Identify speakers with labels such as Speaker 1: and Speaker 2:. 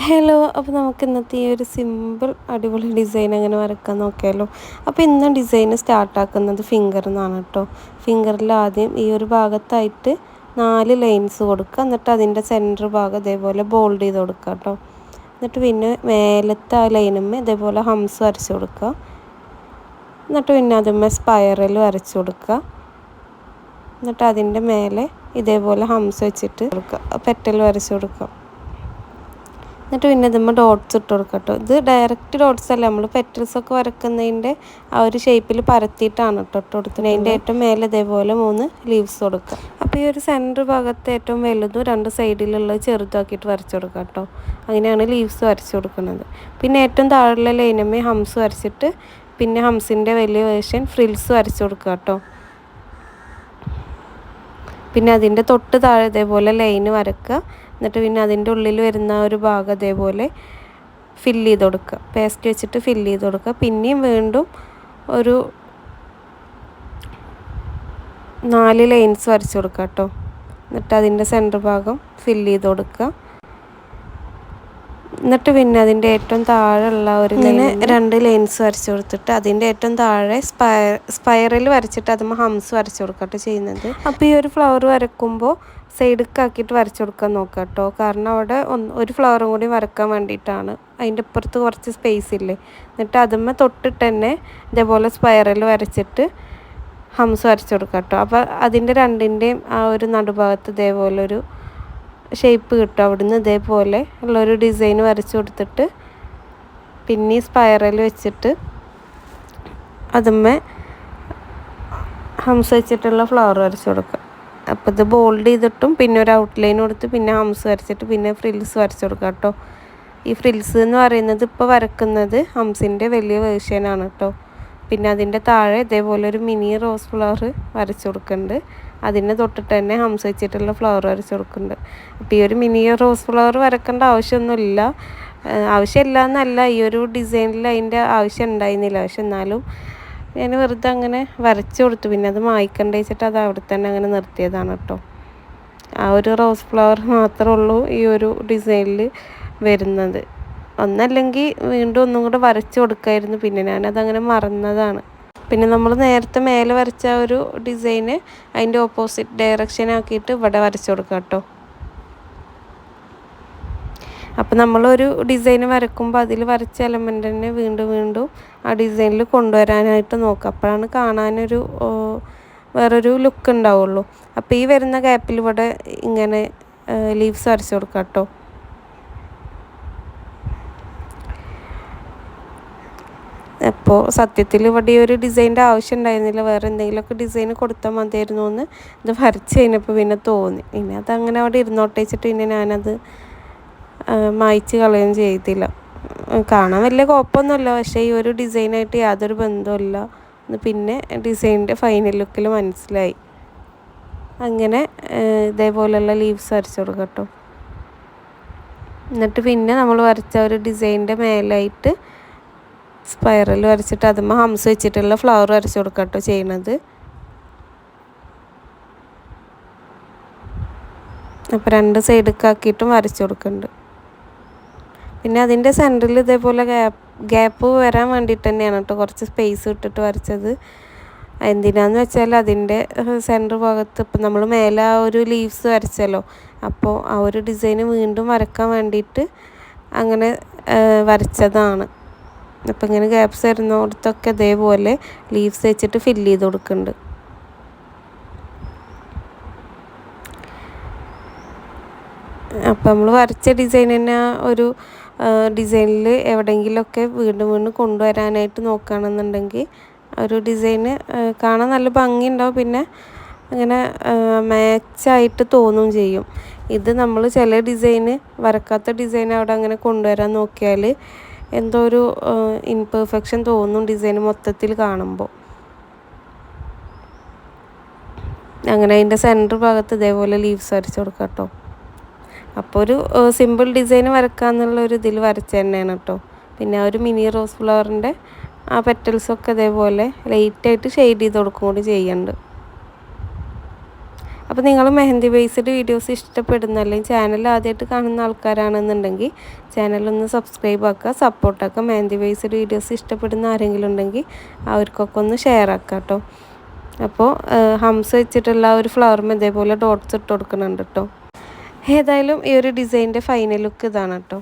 Speaker 1: Hello അപ്പോൾ നമുക്ക് ഇന്നത്തെ ഈ ഒരു സിമ്പിൾ അടിപൊളി ഡിസൈൻ അങ്ങനെ വരക്കാൻ നോക്കിയാലോ? അപ്പോൾ ഇന്ന് ഡിസൈൻ സ്റ്റാർട്ടാക്കുന്നത് ഫിംഗറിൽ നിന്നാണ് കേട്ടോ ഫിംഗറിൽ ആദ്യം ഈ ഒരു ഭാഗത്തായിട്ട് നാല് ലൈൻസ് കൊടുക്കുക. എന്നിട്ട് അതിന്റെ സെന്റർ ഭാഗം ഇതേപോലെ ബോൾഡ് ചെയ്ത് കൊടുക്കുക കേട്ടോ എന്നിട്ട് പിന്നെ മേലത്തെ ആ ലൈനുമ്മേ ഇതേപോലെ ഹംസ് വരച്ച് കൊടുക്കുക. എന്നിട്ട് പിന്നെ അതുമ്മേ സ്പൈറൽ വരച്ച് കൊടുക്കുക. എന്നിട്ട് അതിന്റെ മേലെ ഇതേപോലെ ഹംസ് വെച്ചിട്ട് കൊടുക്കുക. പെറ്റൽ വരച്ച് കൊടുക്കുക. എന്നിട്ട് പിന്നെ നമ്മൾ ഡോട്ട്സ് ഇട്ട് കൊടുക്കുക കേട്ടോ ഇത് ഡയറക്റ്റ് ഡോട്ട്സ് അല്ല? നമ്മൾ പെറ്റൽസ് ഒക്കെ വരക്കുന്നതിന്റെ ആ ഒരു ഷേപ്പിൽ പരത്തിയിട്ടാണ് കേട്ടോ ഇട്ട് കൊടുക്കുന്നത്. അതിന്റെ ഏറ്റവും മേലെ ഇതേപോലെ മൂന്ന് ലീവ്സ് കൊടുക്കുക. അപ്പോൾ ഈ ഒരു സെന്റർ ഭാഗത്ത് ഏറ്റവും വലുതും രണ്ട് സൈഡിലുള്ളത് ചെറുതാക്കിയിട്ട് വരച്ചു കൊടുക്കുക കേട്ടോ. അങ്ങനെയാണ് ലീവ്സ് വരച്ചു കൊടുക്കുന്നത്. പിന്നെ ഏറ്റവും താഴെയുള്ള ലൈനമ്മേ ഹംസ് വരച്ചിട്ട് പിന്നെ ഹംസിന്റെ വലിയ വേർഷൻ ഫ്രിൽസ് വരച്ചു കൊടുക്കുക കേട്ടോ. പിന്നെ അതിന്റെ തൊട്ട് താഴെ ഇതേപോലെ ലൈന് വരക്കുക. എന്നിട്ട് പിന്നെ അതിന്റെ ഉള്ളിൽ വരുന്ന ഒരു ഭാഗം അതേപോലെ ഫില്ല് ചെയ്ത് കൊടുക്കുക. പേസ്റ്റ് വെച്ചിട്ട് ഫില്ല് ചെയ്ത് കൊടുക്കുക. പിന്നെയും വീണ്ടും ഒരു നാല് ലൈൻസ് വരച്ച് കൊടുക്കുക കേട്ടോ. എന്നിട്ട് അതിന്റെ സെന്റർ ഭാഗം ഫില്ല് ചെയ്ത് കൊടുക്കുക. എന്നിട്ട് പിന്നെ അതിന്റെ ഏറ്റവും താഴെയുള്ള ഒരു ഇങ്ങനെ രണ്ട് ലൈൻസ് വരച്ചു കൊടുത്തിട്ട് അതിന്റെ ഏറ്റവും താഴെ സ്പയർ സ്പൈറൽ വരച്ചിട്ട് അതുമ്പോൾ ഹംസ് വരച്ചു കൊടുക്കട്ടോ ചെയ്യുന്നത്. അപ്പോൾ ഈ ഒരു ഫ്ലവർ വരക്കുമ്പോൾ സൈഡിക്കാക്കിയിട്ട് വരച്ചു കൊടുക്കാൻ നോക്കുക കേട്ടോ കാരണം അവിടെ ഒന്ന് ഒരു ഫ്ലവറും കൂടി വരക്കാൻ വേണ്ടിയിട്ടാണ്. അതിന്റെ ഇപ്പുറത്ത് കുറച്ച് സ്പേസ് ഇല്ലേ? എന്നിട്ട് അതുമ്മ തൊട്ടിട്ട് തന്നെ ഇതേപോലെ സ്പൈറൽ വരച്ചിട്ട് ഹംസ് വരച്ചു കൊടുക്കുക കേട്ടോ അപ്പോൾ അതിന്റെ രണ്ടിന്റെയും ആ ഒരു നടുഭാഗത്ത് ഇതേപോലെ ഒരു ഷേപ്പ് കിട്ടും. അവിടുന്ന് ഇതേപോലെ ഉള്ളൊരു ഡിസൈൻ വരച്ചു കൊടുത്തിട്ട് പിന്നെ സ്പൈറൽ വെച്ചിട്ട് അതുമ്മേ ഹംസ് വെച്ചിട്ടുള്ള ഫ്ലവർ വരച്ചു കൊടുക്കുക. അപ്പോൾ ഇത് ബോൾഡ് ചെയ്തിട്ടും പിന്നെ ഒരു ഔട്ട് ലൈൻ കൊടുത്ത് പിന്നെ ഹംസ് വരച്ചിട്ട് പിന്നെ ഫ്രിൽസ് വരച്ചു കൊടുക്കുക കേട്ടോ. ഈ ഫ്രിൽസ് എന്ന് പറയുന്നത് ഇപ്പോൾ വരക്കുന്നത് ഹംസിന്റെ വലിയ വേർഷനാണ് കേട്ടോ. പിന്നെ അതിന്റെ താഴെ ഇതേപോലെ ഒരു മിനി റോസ് ഫ്ലവർ വരച്ചു കൊടുക്കുന്നുണ്ട്. അതിന് തൊട്ടിട്ട് തന്നെ ഹംസ വെച്ചിട്ടുള്ള ഫ്ലവർ വരച്ച് കൊടുക്കുന്നുണ്ട്. അപ്പോൾ ഈ ഒരു മിനി റോസ് ഫ്ലവർ വരക്കേണ്ട ആവശ്യമൊന്നുമില്ല. ആവശ്യമില്ല എന്നല്ല ഈ ഒരു ഡിസൈനിൽ അതിന്റെ ആവശ്യം ഉണ്ടായിരുന്നില്ല. പക്ഷെ എന്നാലും ഞാൻ വെറുതെ അങ്ങനെ വരച്ചു കൊടുത്തു. പിന്നെ അത് മായ്ക്കണ്ട വെച്ചിട്ട് അത് അവിടെ തന്നെ അങ്ങനെ നിർത്തിയതാണ് കേട്ടോ. ആ ഒരു റോസ് ഫ്ലവർ മാത്രമേ ഉള്ളൂ ഈ ഒരു ഡിസൈനിൽ വരുന്നത്. ഒന്നല്ലെങ്കിൽ വീണ്ടും ഒന്നും കൂടെ വരച്ചു കൊടുക്കായിരുന്നു. പിന്നെ ഞാനതങ്ങനെ മറന്നതാണ്. പിന്നെ നമ്മൾ നേരത്തെ മേലെ വരച്ച ഒരു ഡിസൈന് അതിന്റെ ഓപ്പോസിറ്റ് ഡയറക്ഷൻ ആക്കിയിട്ട് ഇവിടെ വരച്ചു കൊടുക്കാം കേട്ടോ. അപ്പം നമ്മളൊരു ഡിസൈൻ വരക്കുമ്പോൾ അതിൽ വരച്ച എലമെന്റ് തന്നെ വീണ്ടും വീണ്ടും ആ ഡിസൈനിൽ കൊണ്ടുവരാനായിട്ട് നോക്കുക. അപ്പോഴാണ് കാണാനൊരു വേറൊരു ലുക്ക് ഉണ്ടാവുള്ളൂ. അപ്പോൾ ഈ വരുന്ന ഗ്യാപ്പിൽ ഇവിടെ ഇങ്ങനെ ലീവ്സ് വരച്ച് കൊടുക്കാം കേട്ടോ. അപ്പോൾ സത്യത്തിൽ ഇവിടെ ഒരു ഡിസൈന്റെ ആവശ്യം ഉണ്ടായിരുന്നില്ല. വേറെ എന്തെങ്കിലുമൊക്കെ ഡിസൈൻ കൊടുത്താൽ മതിയായിരുന്നു എന്ന് ഇത് വരച്ച് കഴിഞ്ഞപ്പോൾ പിന്നെ തോന്നി. പിന്നെ അതങ്ങനെ അവിടെ ഇരുന്നോട്ടേച്ചിട്ട് പിന്നെ ഞാനത് മായ്ച്ച് കളയുകയും ചെയ്തില്ല. കാണാൻ വലിയ കുഴപ്പമൊന്നുമില്ല. പക്ഷേ ഈ ഒരു ഡിസൈനായിട്ട് യാതൊരു ബന്ധമില്ല എന്ന് പിന്നെ ഡിസൈനിന്റെ ഫൈനൽ ലുക്കിൽ മനസ്സിലായി. അങ്ങനെ ഇതേപോലെയുള്ള ലീവ്സ് വരച്ചു കൊടുക്കട്ടോ. എന്നിട്ട് പിന്നെ നമ്മൾ വരച്ച ഒരു ഡിസൈനിന്റെ മേലായിട്ട് സ്പൈറൽ വരച്ചിട്ട് അതുമ്പോൾ ഹംസ് വെച്ചിട്ടുള്ള ഫ്ലവർ വരച്ചു കൊടുക്കട്ടോ ചെയ്യണത്. അപ്പോൾ രണ്ട് സൈഡൊക്കെ ആക്കിയിട്ടും വരച്ചു കൊടുക്കുന്നുണ്ട് പിന്നെ അതിന്റെ സെന്ററിൽ ഇതേപോലെ ഗ്യാപ്പ് ഗ്യാപ്പ് വരാൻ വേണ്ടിയിട്ട് തന്നെയാണ് കേട്ടോ കുറച്ച് സ്പേസ് ഇട്ടിട്ട് വരച്ചത്. എന്തിനാന്ന് വെച്ചാൽ അതിന്റെ സെന്റർ ഭാഗത്ത് ഇപ്പം നമ്മൾ മേലെ ആ ഒരു ലീവ്സ് വരച്ചല്ലോ. അപ്പോൾ ആ ഒരു ഡിസൈന് വീണ്ടും വരക്കാൻ വേണ്ടിയിട്ട് അങ്ങനെ വരച്ചതാണ്. അപ്പം ഇങ്ങനെ ഗ്യാപ്സ് വരുന്നിടത്തൊക്കെ ഇതേപോലെ ലീവ്സ് വെച്ചിട്ട് ഫില്ല് ചെയ്ത് കൊടുക്കുന്നുണ്ട്. അപ്പം നമ്മൾ വരച്ച ഡിസൈൻ തന്നെ ഒരു ഡിസൈനിൽ എവിടെയെങ്കിലുമൊക്കെ വീണ്ടും വീണ്ടും കൊണ്ടുവരാനായിട്ട് നോക്കുകയാണെന്നുണ്ടെങ്കിൽ ഒരു ഡിസൈന് കാണാൻ നല്ല ഭംഗിയുണ്ടാവും. പിന്നെ അങ്ങനെ മാച്ചായിട്ട് തോന്നും ചെയ്യും. ഇത് നമ്മൾ ചില ഡിസൈന് വരക്കാത്ത ഡിസൈൻ അവിടെ അങ്ങനെ കൊണ്ടുവരാൻ നോക്കിയാൽ എന്തോ ഒരു ഇൻപെർഫെക്ഷൻ തോന്നും ഡിസൈൻ മൊത്തത്തിൽ കാണുമ്പോൾ അങ്ങനെ അതിന്റെ സെന്റർ ഭാഗത്ത് ഇതേപോലെ ലീവ്സ് വരച്ച് കൊടുക്കാം കേട്ടോ അപ്പോൾ ഒരു സിമ്പിൾ ഡിസൈൻ വരക്കാന്നുള്ള ഒരു ഇതിൽ വരച്ച തന്നെയാണ് കേട്ടോ പിന്നെ ഒരു മിനി റോസ് ഫ്ലവറിന്റെ ആ പെറ്റൽസൊക്കെ ഇതേപോലെ ലൈറ്റായിട്ട് ഷെയ്ഡ് ചെയ്ത് കൊടുക്കും കൂടി ചെയ്യുന്നുണ്ട് അപ്പോൾ നിങ്ങൾ മെഹന്തി ബേസ്ഡ് വീഡിയോസ് ഇഷ്ടപ്പെടുന്ന അല്ലെങ്കിൽ ചാനൽ ആദ്യമായിട്ട് കാണുന്ന ആൾക്കാരാണെന്നുണ്ടെങ്കിൽ ചാനലൊന്ന് സബ്സ്ക്രൈബ് ആക്കുക സപ്പോർട്ടാക്കുക മെഹന്തി ബേസ്ഡ് വീഡിയോസ് ഇഷ്ടപ്പെടുന്ന ആരെങ്കിലും ഉണ്ടെങ്കിൽ അവർക്കൊക്കെ ഒന്ന് ഷെയർ ആക്കുക കേട്ടോ അപ്പോൾ ഹംസ് വെച്ചിട്ടുള്ള ഒരു ഫ്ലവറും ഇതേപോലെ ഡോട്ട്സ് ഇട്ട് കൊടുക്കുന്നുണ്ട് കേട്ടോ ഏതായാലും ഈ ഒരു ഡിസൈനിന്റെ ഫൈനൽ ലുക്ക് ഇതാണ് കേട്ടോ